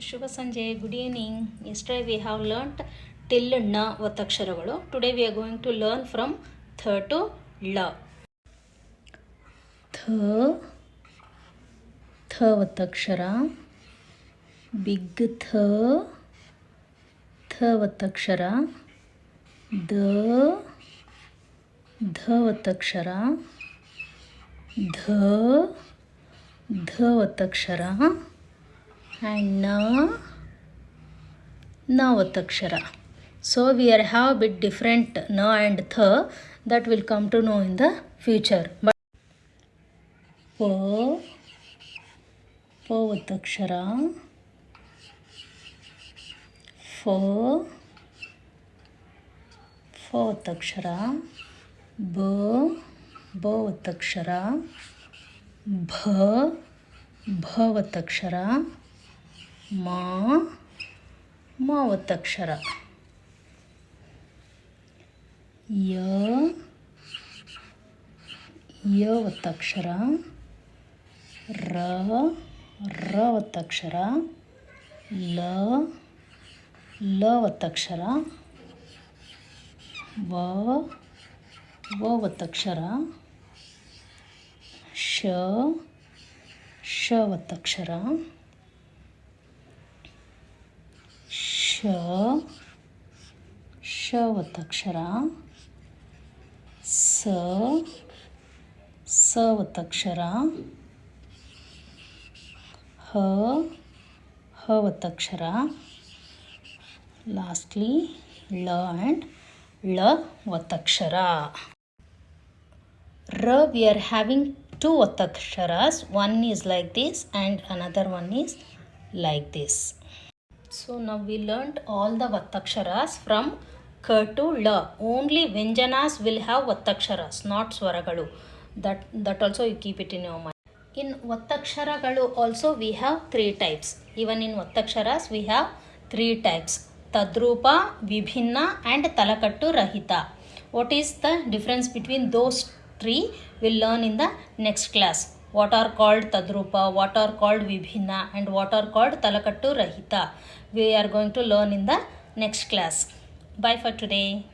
ಶುಭ ಸಂಜೆ good evening ಎಸ್ಟ್ರ we have learn ಟಿಲ್ನ ಒತ್ತ ಅಕ್ಷರಗಳು today we are going to learn from ಥ to ಲ ಥ ಥ ಒತ್ತ ಬಿಗ್ ಥ ಥ ಒತ್ತ ದ ಧ ಒತ್ತ ಅಕ್ಷರ ಧ ಧ ಒತ್ತ ಆ್ಯಂಡ್ನ ನ ಒತ್ತಕ್ಷರ so we are have bit ಡಿಫ್ರೆಂಟ್ನ and ಥ that will come to know in the future but ಪ ಪ ಒತ್ತಕ್ಷರ ಫ ಫ ಒತ್ತಕ್ಷರ ಬ ಬ ಒತ್ತಕ್ಷರ ಭ ಭ ಒತ್ತಕ್ಷರ ಮ ಮ ಒತ್ತಕ್ಷರ ಯ ಯ ಒತ್ತಕ್ಷರ ರ ರ ಒತ್ತಕ್ಷರ ಲ ಲ ಒತ್ತಕ್ಷರ ವ ವ ಒತ್ತಕ್ಷರ ಶ ಶ ಒತ್ತಕ್ಷರ ಶ ಶ ಒತ್ತಕ್ಷರ ಸ ಸ ಒತ್ತಕ್ಷರ ಹ ಹ ಒತ್ತಕ್ಷರ ಲಾಸ್ಟ್ಲಿ ಳ ಆ್ಯಂಡ್ ಳ ಒತ್ತಕ್ಷರ ರ we are having two ಒತ್ತಕ್ಷras one is like this and another one is like this So now we learned all the vattaksharas from ka to la only vyanjanas will have vattaksharas not Swaragalu. that that also you keep it in your mind in vattaksharagalu also we have three types even in vattaksharas we have three types tadrupa vibhinna and talakattu rahita what is the difference between those three we'll learn in the next class what are called tadrupa what are called vibhinna and what are called talakattu rahita. We are going to learn in the next class. Bye for today